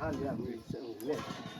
Hanya 美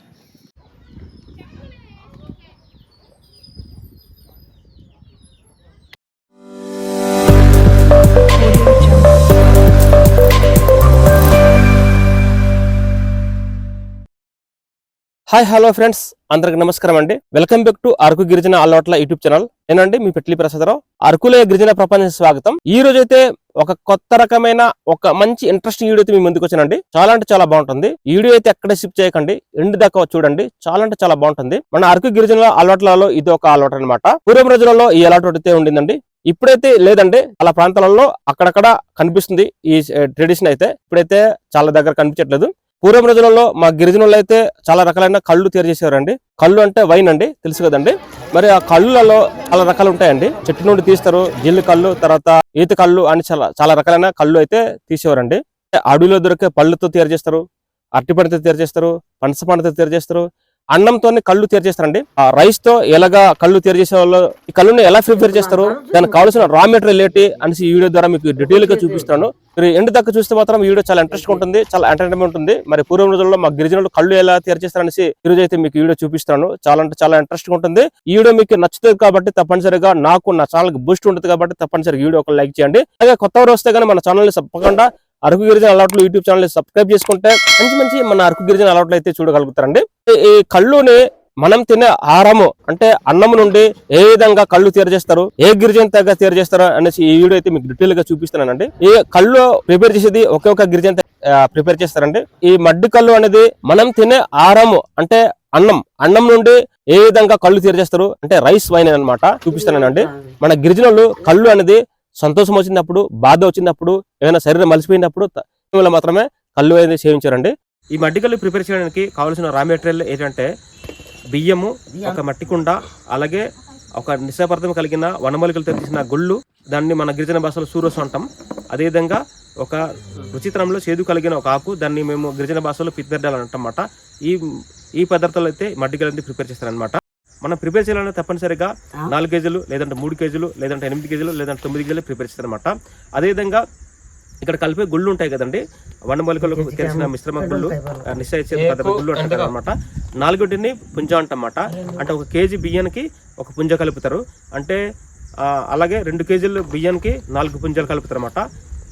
hi hello friends అందరికి నమస్కారం అండి. వెల్కమ్ బ్యాక్ టు అరకు గిరిజన అలవాట్ల యూట్యూబ్ ఛానల్ నేనండి మీ పెట్లి ప్రసాదరావు. అరకులే గిరిజన ప్రపంచ స్వాగతం. ఈ రోజు అయితే ఒక కొత్త రకమైన ఒక మంచి ఇంట్రెస్టింగ్ వీడియో అయితే మీ ముందుకు వచ్చానండి. చాలా అంటే చాలా బాగుంటుంది. ఈ వీడియో అయితే ఎక్కడ షిఫ్ట్ చేయకండి. ఎండు దాకా చూడండి. చాలా అంటే చాలా బాగుంటుంది. మన అరకు గిరిజన అలవాట్లలో ఇది ఒక అలవాటు అనమాట పూర్వం రోజులలో ఈ అలవాటు అయితే ఉండిందండి. ఇప్పుడైతే లేదండి. చాలా ప్రాంతాలలో అక్కడక్కడ కనిపిస్తుంది ఈ eh, ట్రెడిషన్ అయితే. ఇప్పుడైతే చాలా దగ్గర కనిపించట్లేదు. పూర్వం రోజులలో మా గిరిజనులు అయితే చాలా రకాలైన కళ్ళు తయారు చేసేవారండి. కళ్ళు అంటే వైన్ అండి తెలుసు కదండి. మరి ఆ కళ్ళులలో చాలా రకాలు ఉంటాయండి. చెట్టు నుండి తీస్తారు జిల్లు కళ్ళు తర్వాత ఈత కళ్ళు అని చాలా చాలా రకాలైన కళ్ళు అయితే తీసేవారండి. అడవిలో దొరికే పళ్ళుతో తయారు చేస్తారు అరటి పండుతో తయారు చేస్తారు పనస పండుతో తయారు చేస్తారు అన్నంతోనే కళ్ళు తయారు చేస్తారండి. ఆ రైస్తో ఎలాగా కళ్ళు తయారు చేసే వాళ్ళు ఈ కళ్ళుని ఎలా ప్రిపేర్ చేస్తారు దానికి కావాల్సిన రా మెటీరియల్ ఏంటి అనేసి ఈ వీడియో ద్వారా మీకు డీటెయిల్గా చూపిస్తాను. మీరు ఎండు దాకా చూస్తే మాత్రం ఈ వీడియో చాలా ఇంట్రెస్ట్ ఉంటుంది చాలా ఎంటర్టైన్మెంట్ ఉంటుంది. మరి పూర్వం రోజుల్లో మా గిరిజనులు కళ్ళు ఎలా తయారు చేస్తారనేసి ఈ రోజు అయితే మీకు వీడియో చూపిస్తాను. చాలా అంటే చాలా ఇంట్రెస్ట్ ఉంటుంది. ఈ వీడియో మీకు నచ్చుతుంది కాబట్టి తప్పనిసరిగా నాకు నా ఛానల్కి బూస్ట్ ఉంటుంది కాబట్టి తప్పనిసరిగా వీడియో ఒక లైక్ చేయండి. అలాగే కొత్త వారు వస్తే కానీ మన ఛానల్ని తప్పకుండా అరకు గిరిజన అలవాట్లు యూట్యూబ్ ఛానల్ సబ్స్క్రైబ్ చేసుకుంటే మంచి మంచి మన అరకు గిరిజన అలవాట్లు అయితే చూడగలుగుతారండి. ఈ- కళ్ళుని మనం తినే ఆహారము అంటే అన్నం నుండి ఏ విధంగా కళ్ళు తయారు చేస్తారు ఏ గిరిజన తెగ చేస్తారు అనేసి ఈ వీడియో అయితే మీకు డీటెయిల్గా చూపిస్తున్నానండి. ఈ కళ్ళు ప్రిపేర్ చేసేది ఒకే ఒక గిరిజన ప్రిపేర్ చేస్తారండి. ఈ మడ్డి కళ్ళు అనేది మనం తినే ఆహారము అంటే అన్నం అన్నం నుండి ఏ విధంగా కళ్ళు తయారు చేస్తారు అంటే రైస్ వైన్ అన్నమాట చూపిస్తానండి మన గిరిజనులు కళ్ళు అనేది సంతోషం వచ్చినప్పుడు బాధ వచ్చినప్పుడు ఏమైనా శరీరం మలిసిపోయినప్పుడు మాత్రమే కళ్ళు అనేది సేవించారండి. ఈ మట్టి కళ్ళు ప్రిపేర్ చేయడానికి కావాల్సిన రా మెటీరియల్ ఏంటంటే బియ్యము ఒక మట్టి కుండ అలాగే ఒక నిశాపర్థం కలిగిన వనమూలికలతో తీసిన గుళ్ళు దాన్ని మన గిరిజన భాషలో సూరస్ అంటాం. అదేవిధంగా ఒక రుచితనంలో చేదు కలిగిన ఒక ఆకు దాన్ని మేము గిరిజన భాషలో పిద్దడ్డాలు అంటామన్నమాట ఈ ఈ పదార్థాలు అయితే మట్టి కళ్ళు ప్రిపేర్ చేస్తారనమాట మనం ప్రిపేర్ చేయాలంటే తప్పనిసరిగా నాలుగు కేజీలు లేదంటే మూడు కేజీలు లేదంటే ఎనిమిది కేజీలు లేదంటే తొమ్మిది కేజీలు ప్రిపేర్ చేస్తారనమాట అదేవిధంగా ఇక్కడ కలిపే గుళ్ళు ఉంటాయి కదండి వనమూలికలకు తెలిసిన మిశ్రమ గుళ్ళు ఆ, నిశ్చయ పద్ధతి గుళ్ళు అంటారు అనమాట నాలుగుటిని పుంజ అంటమాట అంటే ఒక కేజీ బియ్యానికి ఒక పుంజ కలుపుతారు. అంటే అలాగే రెండు కేజీలు బియ్యానికి నాలుగు పుంజాలు కలుపుతారు అనమాట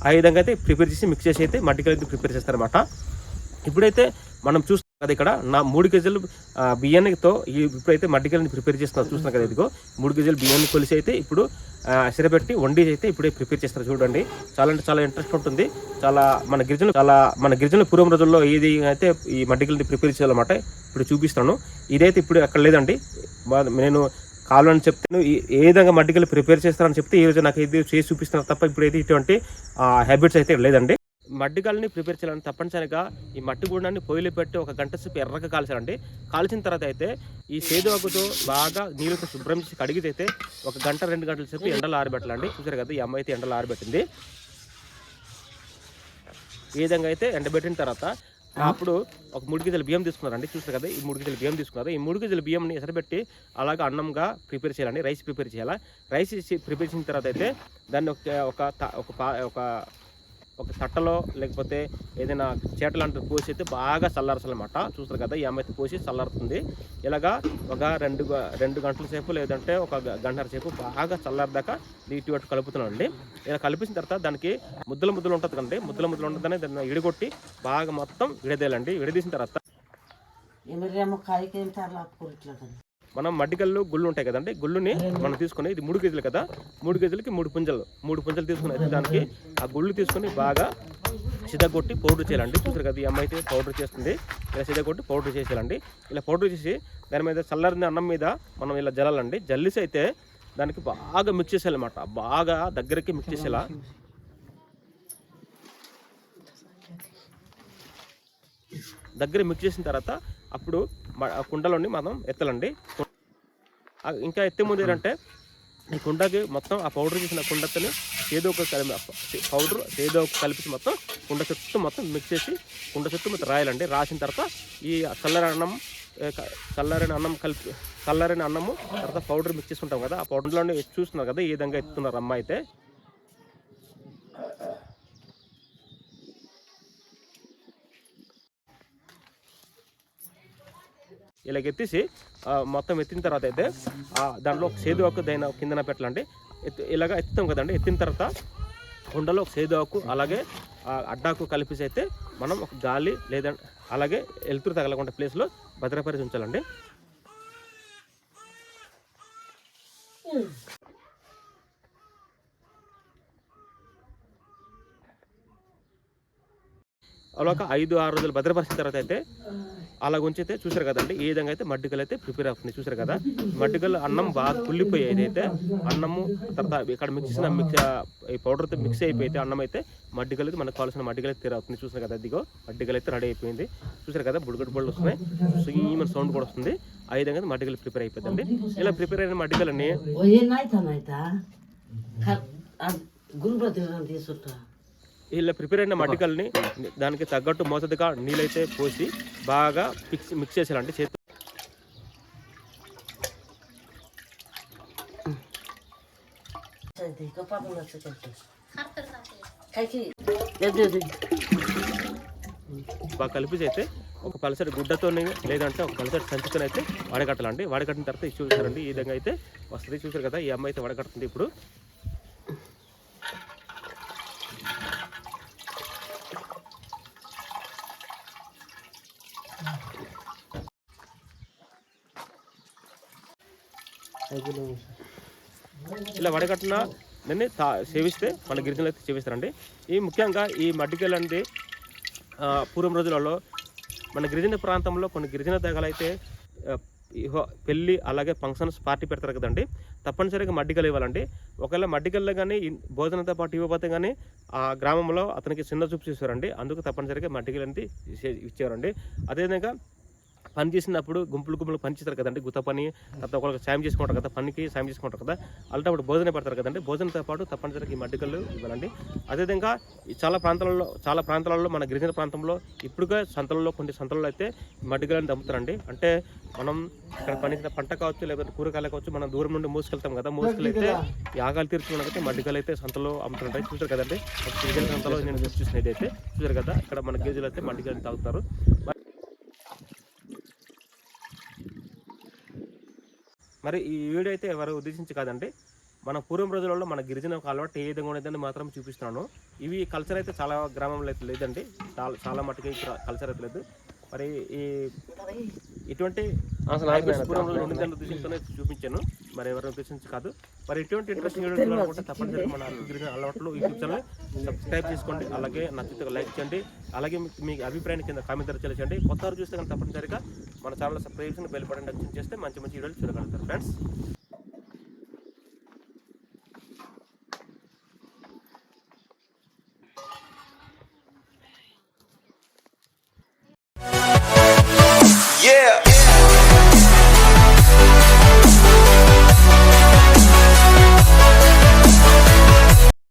ఆ విధంగా అయితే ప్రిపేర్ చేసి మిక్స్ చేసి అయితే మట్టి కలిపి ప్రిపేర్ చేస్తారన్నమాట. ఇప్పుడైతే మనం చూస్తాం అది ఇక్కడ. నా మూడు కేజీలు బియ్యాన్నితో ఇప్పుడైతే మడ్డికల్ని ప్రిపేర్ చేస్తున్నారు. చూస్తున్నాం కదా ఇదిగో. మూడు కేజీలు బియ్యాన్ని కొలిసి అయితే ఇప్పుడు ఆ, వండి అయితే ఇప్పుడే ప్రిపేర్ చేస్తారు చూడండి. చాలా అంటే చాలా ఇంట్రెస్ట్ ఉంటుంది. చాలా మన గిరిజనులు చాలా మన గిరిజనులు పూర్వం రోజుల్లో ఏది అయితే ఈ మడ్డికల్ని ప్రిపేర్ చేయాలన్నమాట ఇప్పుడు చూపిస్తాను. ఇదైతే ఇప్పుడు అక్కడ లేదండి. నేను కావాలని చెప్తాను ఏ విధంగా మడ్డికలు ప్రిపేర్ చేస్తారని చెప్తే ఈ రోజు నాకు ఇది చేసి చూపిస్తున్నారు తప్ప ఇప్పుడైతే ఇటువంటి హ్యాబిట్స్ అయితే లేదండి. మడ్డికాలని ప్రిపేర్ చేయాలని తప్పనిసరిగా ఈ మట్టి గుండాన్ని పొయ్యిలో పెట్టి ఒక గంట సేపు ఎర్రగా కాల్చాలండి. కాల్చిన తర్వాత అయితే ఈ సేదు ఆకుతో బాగా నీళ్ళతో శుభ్రం చేసి కడిగితే ఒక గంట రెండు గంటల సేపు ఎండలో ఆరబెట్టాలండి. చూసారు కదా ఈ అమ్మాయి అయితే ఎండలో ఆరబెట్టింది. ఈ విధంగా అయితే ఎండబెట్టిన తర్వాత అప్పుడు ఒక మూడు కేజీల బియ్యం తీసుకున్నారండి. చూసారు కదా ఈ మూడు కేజీల బియ్యం తీసుకున్నారు. ఈ మూడు కేజీల బియ్యంని ఎసరబెట్టి అలాగే అన్నంగా ప్రిపేర్ చేయాలండి. రైస్ ప్రిపేర్ చేయాలి? రైస్ ప్రిపేర్ చేసిన తర్వాత అయితే దాన్ని ఒక ఒక త- ఒక పా- ఒక తట్టలో లేకపోతే ఏదైనా చేట లాంటిది పోసి అయితే బాగా చల్లారసలన్నమాట చూస్తారు కదా ఈ అమ్మాయి అయితే పోసి చల్లారుతుంది. ఇలాగా ఒక రెండు రెండు గంటల సేపు లేదంటే ఒక గ- గంటన్నర సేపు బాగా చల్లారదాకా నీటి వాటి కలుపుతున్నాం అండి ఇలా కలిపించిన తర్వాత దానికి ముద్దల ముద్దలు ఉంటుంది కండి ముద్దల ముద్దలు ఉంటుందని దాన్ని ఇడగొట్టి బాగా మొత్తం విడదీయాలండి. విడదీసిన తర్వాత మనం మడ్డికల్లు గుళ్ళు ఉంటాయి కదండి గుళ్ళుని మనం తీసుకొని ఇది మూడు కేజీలు కదా మూడు కేజీలకి మూడు పుంజలు మూడు పుంజలు తీసుకుని అయితే దానికి ఆ గుళ్ళు తీసుకొని బాగా సిద్ధగొట్టి పౌడర్ చేయాలండి. చూసారు కదా ఈ అమ్మాయి అయితే పౌడర్ చేస్తుంది. ఇలా సిద్ధగొట్టి పౌడర్ చేసేయాలండి. ఇలా పౌడర్ చేసి దాని మీద చల్లారిన అన్నం మీద మనం ఇలా జల్లాలండి. జల్లిసి అయితే దానికి బాగా మిక్స్ చేసేయాలన్నమాట. బాగా దగ్గరికి మిక్స్ చేసేలా. దగ్గర మిక్స్ చేసిన తర్వాత అప్పుడు ఆ కుండలోని మనం ఎత్తలండి. ఇంకా ఎత్తే ముందు ఏంటంటే ఈ కుండకి మొత్తం ఆ పౌడర్ చేసిన కుండతోని ఏదో ఒక కలిపి పౌడర్ ఏదో ఒక కలిపి మొత్తం కుండ చుట్టూ మొత్తం మిక్స్ చేసి కుండ చుట్టూ మొత్తం రాయాలండి. రాసిన తర్వాత ఈ చల్లరి అన్నం ఏ, చల్లారిన అన్నం కలిపి చల్లారిన అన్నము తర్వాత పౌడర్ మిక్స్ చేసుకుంటాం కదా. ఆ పౌడర్లోనే చూస్తున్నారు కదా ఈ విధంగా ఎత్తున్నారు అమ్మ అయితే. ఇలాగ ఎత్తేసి మొత్తం ఎత్తిన తర్వాత అయితే దాంట్లో ఒక సేదు ఆకు దైన కిందన పెట్టాలండి. ఎత్తు ఇలాగ ఎత్తుతాం కదండి. ఎత్తిన తర్వాత కుండలో ఒక సేదు ఆకు అలాగే అడ్డాకు కలిపేసి అయితే మనం ఒక గాలి లేదా అలాగే వెలుతురు తగలకుండా ప్లేస్లో భద్రపరిచి ఉంచాలండి. అలా ఒక ఐదు ఆరు రోజులు భద్రపరిచిన తర్వాత అయితే అలా ఉంచితే చూసారు కదండి. ఈ విధంగా అయితే మడ్డికలు అయితే ప్రిపేర్ అవుతుంది చూసారు కదా. మడ్డికలు అన్నం బాగా కుళ్ళిపోయి అయితే అన్నము తర్వాత ఇక్కడ మిక్స్ మిక్స్ ఈ పౌడర్ అయితే మిక్స్ అయిపోయితే అన్నం అయితే మడ్డికలు అయితే మనకు కావాల్సిన మడ్డికలు అయితే అవుతుంది చూసారు కదా అదిగో మడ్డికలు అయితే రెడీ అయిపోయింది. చూసారు కదా బుడిగడి బళ్ళు వస్తున్నాయి. సీమన్ సౌండ్ కూడా వస్తుంది. ఆ విధంగా మడ్డికలు ప్రిపేర్ అయిపోతుంది ఇలా ప్రిపేర్ అయిన మడ్డికలన్నీ గురుపతి తీసుకుంటా. ఇలా ప్రిపేర్ అయిన మడ్డికల్ని దానికి తగ్గట్టు మోసదిగా నీళ్ళైతే పోసి బాగా మిక్స్ మిక్స్ చేసేయాలంటే చేతి. బాగా కలిపి అయితే ఒక పలసరి గుడ్డతో లేదంటే ఒక పలసరి సంచితో అయితే వడగట్టాలండి. వడగట్టిన తర్వాత చూసారండి ఈ విధంగా అయితే వస్తుంది. చూసారు కదా ఈ అమ్మాయి అయితే వడగడుతుంది ఇప్పుడు. ఇలా వడగట్టున దాన్ని తా సేవిస్తే మన గిరిజనులు అయితే సేవిస్తారండి. ఈ ముఖ్యంగా ఈ మడ్డికలు అనేది పూర్వం రోజులలో మన గిరిజన ప్రాంతంలో కొన్ని గిరిజన తెగలైతే అయితే పెళ్ళి అలాగే ఫంక్షన్స్ పార్టీ పెడతారు కదండి తప్పనిసరిగా మడ్డికలు ఇవ్వాలండి. ఒకవేళ మడ్డికల్లో కానీ భోజనంతో పాటు ఇవ్వకపోతే కానీ ఆ గ్రామంలో అతనికి చిన్న చూపు చూసారండి అందుకు తప్పనిసరిగా మడ్డికలు అనేది ఇచ్చే- ఇచ్చేవారండి. అదేవిధంగా పని చేసినప్పుడు గుంపులు గుంపులు పని చేస్తారు కదండి గుత్త పని తర్వాత ఒకరికి సాయం చేసుకుంటారు కదా పనికి సాయం చేసుకుంటారు కదా అలాంటప్పుడు భోజనం పెడతారు కదండి భోజనంతో పాటు తప్పనిసరిగా ఈ మడ్డికలు ఇవ్వాలండి. అదేవిధంగా ఈ చాలా ప్రాంతాలలో చాలా ప్రాంతాలలో మన గిరిజన ప్రాంతంలో ఇప్పుడుగా సంతలలో కొన్ని సంతలలో అయితే మడ్డికలను దమ్ముతారండి. అంటే మనం ఇక్కడ పండించిన పంట కావచ్చు లేకపోతే కూరగాయలు కావచ్చు మనం దూరం నుండి మోసుకెళ్తాం కదా మోసుకెళ్ళైతే యాగాలు తీర్చుకున్నకైతే మడ్డికలు అయితే సంతలో అమ్ముతుంటాయి. చూసారు కదండి? గిరిజన సంతలో నేను చూసినది అయితే చూసారు కదా? ఇక్కడ మన గిరిజలు అయితే మడ్డికలు తాగుతారు. మరి ఈ వీడియో అయితే ఎవరు ఉద్దేశించి కాదండి. మన పూర్వం రోజులలో మన గిరిజన ఒక అలవాటు ఏ విధంగా ఉండేదని మాత్రం చూపిస్తున్నాను. ఇవి కల్చర్ అయితే చాలా గ్రామంలో అయితే లేదండి. చాలా చాలా మటుకు కల్చర్ అయితే లేదు. మరి ఈ ఇటువంటి చూపించాను. మరి ఎవరి ఉద్దేశించి కాదు. మరి ఇటువంటి ఇంట్రెస్టింగ్ తప్పనిసరిగా మన గిరిజన అలవాట్లు యూట్యూబ్ ఛానల్ సబ్స్క్రైబ్ చేసుకోండి. అలాగే నచ్చితే లైక్ చేయండి. అలాగే మీకు మీ అభిప్రాయాన్ని కింద కామెంట్ తెలియచేయండి కొత్త వారు చూస్తే కనుక తప్పనిసరిగా మన ఛానల్ సబ్స్క్రైబ్ చేసి బెల్ బటన్ టచ్ చేస్తే మంచి మంచి వీడియోలు చూడగలుగుతారు. ఫ్రెండ్స్